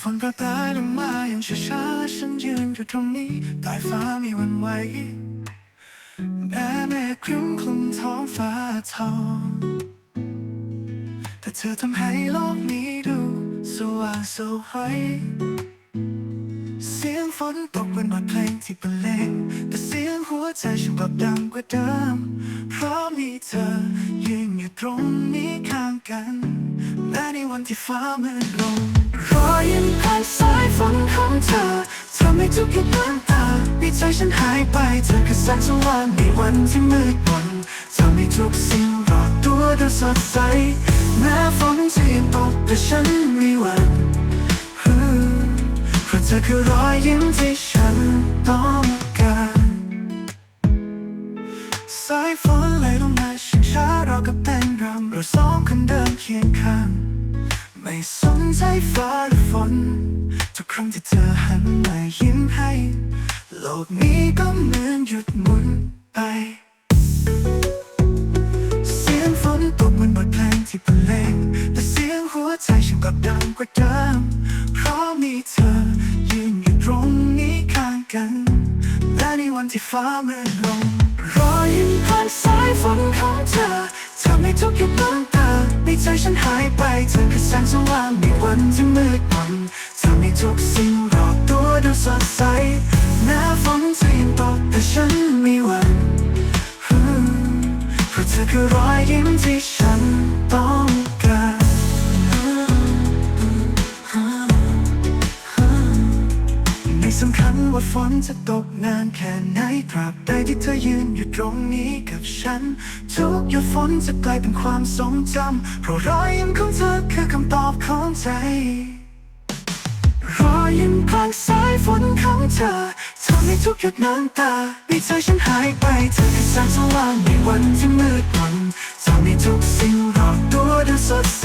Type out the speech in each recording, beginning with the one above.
ฝนก็ตายลงมาอย่างช้าๆฉันยืนอยู่ตรงนี้ใต้ฟ้ามีวันไหวแม้เมฆครึ้มคลุมท้องฟ้าทองแต่เธอทำให้โลกนี้ดูสว่างสวยเสียงฝนตกเป็นบทเพลงที่บรรเลงแต่เสียงหัวใจฉันกลับดังกว่าเดิมเพราะมีเธอยืนอยู่ตรงนี้ข้างกัน แม้ในวันที่ฟ้ามืดลงรอยยิ้มผ่านสายฝนของเธอทำให้ทุกอย่างน้ำตาในใจฉันหายไปเธอคือแสงสว่างในวันที่มืดมนทำให้ทุกสิ่งรอบตัวดูสดใสแม้ฝนจะยังตกแต่ฉันไม่หวั่นเพราะเธอคือรอยยิ้มที่ฉันต้องการสายฝนไหลลงมาช้าช้าๆเรากับเป็นรำเราสองคนเดินเคียงข้าง ไม่สนใจฟ้าหรือฝน ทุกครั้งที่เธอหันมายิ้มให้ โลกนี้ก็เหมือนหยุดหมุนไป เสียงฝนตกเหมือนบทเพลงที่บรรเลงแต่เสียงหัวใจฉันกลับดังกว่าเดิมเพราะมีเธอยืนอยู่ตรงนี้ข้างกันและในวันที่ฟ้ามืดลงรอยยิ้มผ่านสายฝนของเธอทำให้ทุกอย่าง ใจฉันหายไปเธอคือแสงสว่างในวันที่มืดมนทำให้ทุกสิ่งรอบตัวดูสดใสหน้าฝนจะยังตกแต่ฉันไม่หวั่นเพราะเธอคือรอยยิ้มที่ ไม่สำคัญว่าฝนจะตกนานแค่ไหนตราบใดที่เธอยืนอยู่ตรงนี้กับฉัน ทุกหยดฝนจะกลายเป็นความทรงจำเพราะรอยยิ้มของเธอคือคำตอบของใจ รอยยิ้มพลางสายฝนของเธอทำให้ทุกหยดน้ำตาในใจฉันหายไปเธอคือแสงสว่างในวันที่มืดมนทำให้ทุกสิ่งรอบตัวดูสดใส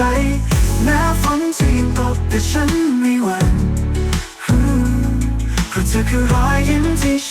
แม้ฝนจะยังตกแต่ฉันไม่หวั่น คือรอยยิ้มที่ฉัน